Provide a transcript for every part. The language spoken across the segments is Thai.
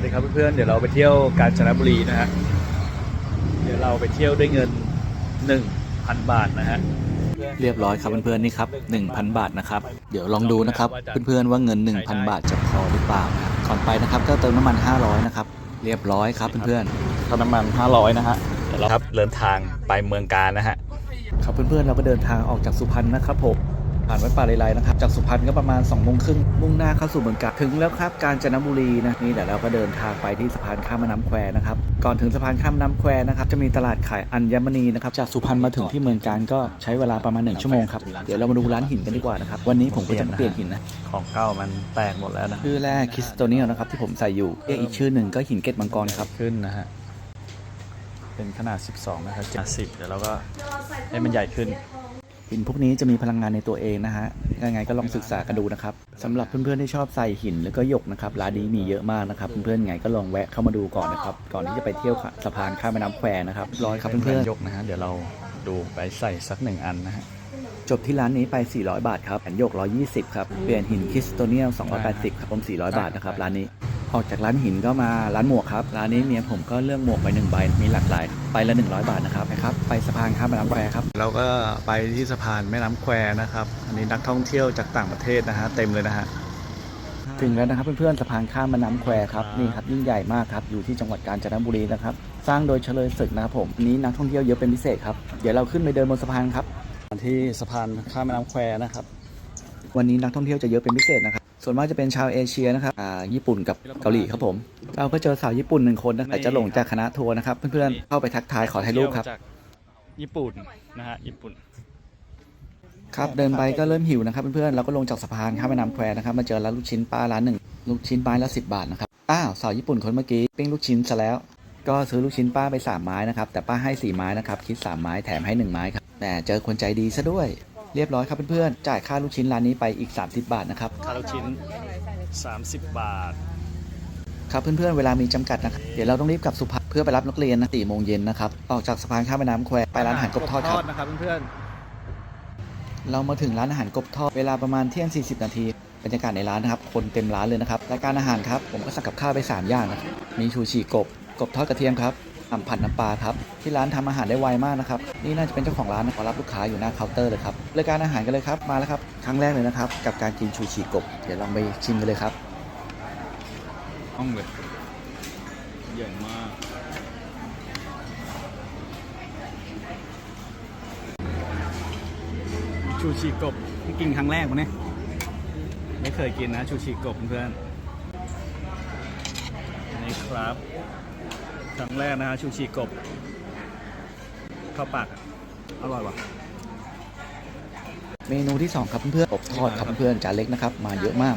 วัสดีครับเพื่อนๆ เดี๋ยวเราไปเที่ยวกาญจนบุรีนะฮะ เดี๋ยวเราไปเที่ยวด้วยเงิน 1,000 บาทนะฮะ เรียบร้อยครับเพื่อนๆนี่ครับ 1,000 บาทนะครับ เดี๋ยวลองดูนะครับเพื่อนๆว่าเงิน 1,000 บาทจะพอหรือเปล่านะครับก่อนไปนะครับก็เติมน้ำมัน 500 นะครับ เรียบร้อยครับเพื่อนๆเติมน้ำมัน 500 นะฮะเดี๋ยวเราครับเดินทางไปเมืองกาญนะฮะ ครับเพื่อนๆเราก็เดินทางออกจากสุพรรณนะครับผม ผ่านวัดป่าเลไลนะครับ จากสุพรรณก็ประมาณ2องโมงครึ่งมุ่งหน้าเข้าสู่เมืองกาญถึงแล้วครับ กาญจนบุรีนะนี่เดี๋ยวเราก็เดินทางไปที่สะพานข้ามแม่น้ำแควนะครับ ก่อนถึงสะพานข้ามแม่น้ำแควนะครับ จะมีตลาดขายอัญมณีนะครับ จากสุพรรณมาถึงที่เมืองกาญก็ใช้เวลาประมาณ1ชั่วโมงครับ เดี๋ยวเรามาดูร้านหินกันดีกว่านะครับ วันนี้ผมก็จะมาเปลี่ยนหินนะ ของเก่ามันแตกหมดแล้วนะ ชื่อแรกคริสโตเนียลนะครับที่ผมใส่อยู่เรียกอีกชื่อหนึ่งก็หินเกตมังกรครับ ขึ้นนะฮะ เป็นขนาด 12 นะครับ 70 เดี๋ยวเราก็ให้มันใหญ่ขึ้น หินพวกนี้จะมีพลังงานในตัวเองนะฮะยังไงก็ลองศึกษากันดูนะครับสำหรับเพื่อนๆที่ชอบใส่หินแล้วก็หยกนะครับร้านนี้มีเยอะมากนะครับเพื่อนๆยังไงก็ลองแวะเข้ามาดูก่อนนะครับก่อนที่จะไปเที่ยวสะพานข้ามแม่น้ำแควนะครับร้อยครับเพื่อนๆยกนะฮะเดี๋ยวเราดูไปใส่สักหนึ่งอันนะฮะจบที่ร้านนี้ไป 400 บาทครับแผ่นหยก 120 ครับ เปลี่ยนหินคริสโตเนียล 280 ครับผม 400 บาทนะครับ ร้านนี้ ออกจากร้านหินก็มาร้านหมวกครับ ร้านนี้เมียผมก็เลือกหมวกไปหนึ่งใบ มีหลากหลายไปละ 100 บาทนะครับนะครับ ไปสะพานข้ามแม่น้ำแควครับ เราก็ไปที่สะพานแม่น้ำแควนะครับ อันนี้นักท่องเที่ยวจากต่างประเทศนะฮะเต็มเลยนะฮะ ถึงแล้วนะครับเพื่อนๆสะพานข้ามแม่น้ำแควครับนี่ครับยิ่งใหญ่มากครับอยู่ที่จังหวัดกาญจนบุรีนะครับ สร้างโดยเฉลยศึกนะครับผมอันนี้นักท่องเที่ยวเยอะเป็นพิเศษครับ เดี๋ยวเราขึ้นไปเดินบนสะพานครับที่สะพานข้ามแม่น้ำแควนะครับ วันนี้นักท่องเที่ยวจะเยอะเป็นพิเศษนะครับ ส่วนมากจะเป็นชาวเอเชียนะครับอ่าญี่ปุ่นกับเกาหลีครับผม เราก็เจอสาวญี่ปุ่นหนึ่งคนนะครับแต่จะหลงจากคณะทัวร์นะครับ เพื่อนๆเข้าไปทักทายขอถ่ายรูปครับญี่ปุ่นนะฮะญี่ปุ่น ครับเดินไปก็เริ่มหิวนะครับเพื่อนๆเราก็ลงจากสะพานข้ามแม่น้ำแควนะครับมาเจอร้านลูกชิ้นป้าร้านหนึ่งลูกชิ้นไม้ละสิบาทนะครับอ้าวสาวญี่ปุ่นคนเมื่อกี้ปิ้งลูกชิ้นซะแล้ว ก็ซื้อลูกชิ้นป้าไปสามไม้นะครับแต่ป้าให้สี่ไม้นะครับคิดสามไม้แถมให้หนึ่งไม้ครับแต่เจอคนใจดีซะด้วย เรียบร้อยครับเพื่อนๆ จ่ายค่าลูกชิ้นร้านนี้ไปอีก 30 บาทนะครับคาราชิ้น 30 บาท ครับเพื่อนๆ เวลามีจำกัดนะครับ เดี๋ยวเราต้องรีบกลับสุพรรณเพื่อไปรับนักเรียนนะสี่โมงเย็นนะครับ ออกจากสะพานข้ามแม่น้ำแควไปร้านอาหารกบทอดครับ นะครับเพื่อนเรามาถึงร้านอาหารกบทอดเวลาประมาณเที่ยง 40 นาที บรรยากาศในร้านนะครับ คนเต็มร้านเลยนะครับรายการอาหารครับ ผมก็สั่งกับข้าวไป 3 อย่างนะครับมีชูชีกบ กบทอดกระเทียมครับ อ่ำผัดน้ำปลาครับที่ร้านทำอาหารได้ไวมากนะครับนี่น่าจะเป็นเจ้าของร้านนะขอรับลูกค้าอยู่หน้าเคาน์เตอร์เลยครับรายการอาหารกันเลยครับมาแล้วครับครั้งแรกเลยนะครับกับการกินชูชีกบเดี๋ยวลองไปชิมกันเลยครับห้องเลยใหญ่มากชูชีกบกินครั้งแรกมั้งเนี่ยไม่เคยกินนะชูชีกบเพื่อนนี่ครับ ครั้งแรกนะฮะชูชีกบเข้าปากอะอร่อยว่ะ เมนูที่สองครับเพื่อนๆกบทอดครับเพื่อนๆจานเล็กนะครับ มาเยอะมาก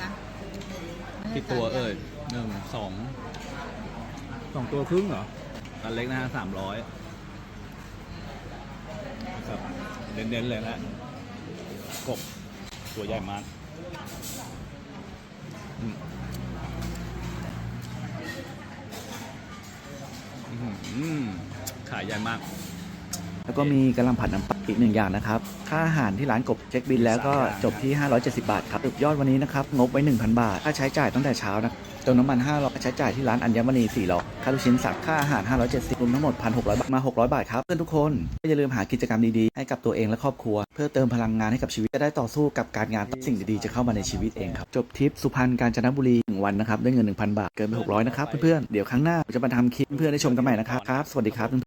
กี่ตัวเอ่ยหนึ่งสองสองตัวครึ่งเหรออันเล็กนะฮะสามร้อยครับเน้นๆเลยนะกบตัวใหญ่มาก ขายใหญ่มาก แล้วก็มีกระหลำผัดน้ำปลาอีกหนึ่งอย่างนะครับ ค่าอาหารที่ร้านกบเช็คบินแล้วก็จบที่ 570 บาทครับสุดยอดวันนี้นะครับงบไว้ 1,000 บาท ค่าใช้จ่ายตั้งแต่เช้านะเติมน้ำมัน500ค่าใช้จ่ายที่ร้านอัญมณี400ค่าลูกชิ้นสับค่าอาหาร 570รวมทั้งหมด 1,600 บาท มา 600 บาทครับ เพื่อนทุกคนก็อย่าลืมหากิจกรรมดีๆ ให้กับตัวเองและครอบครัว เพื่อเติมพลังงานให้กับชีวิต จะได้ต่อสู้กับการงานสิ่งดีๆ จะเข้ามาในชีวิตเองครับ จบทริปสุพรรณกาญจนบุรีหนึ่งวันนะครับได้เงิน 1,000 บาท เกินไป 600 นะครับเพื่อนๆ เดี๋ยวครั้งหน้าจะมาทำคลิปเพื่อนๆได้ชมกันใหม่นะครับครับสวัสดีครับ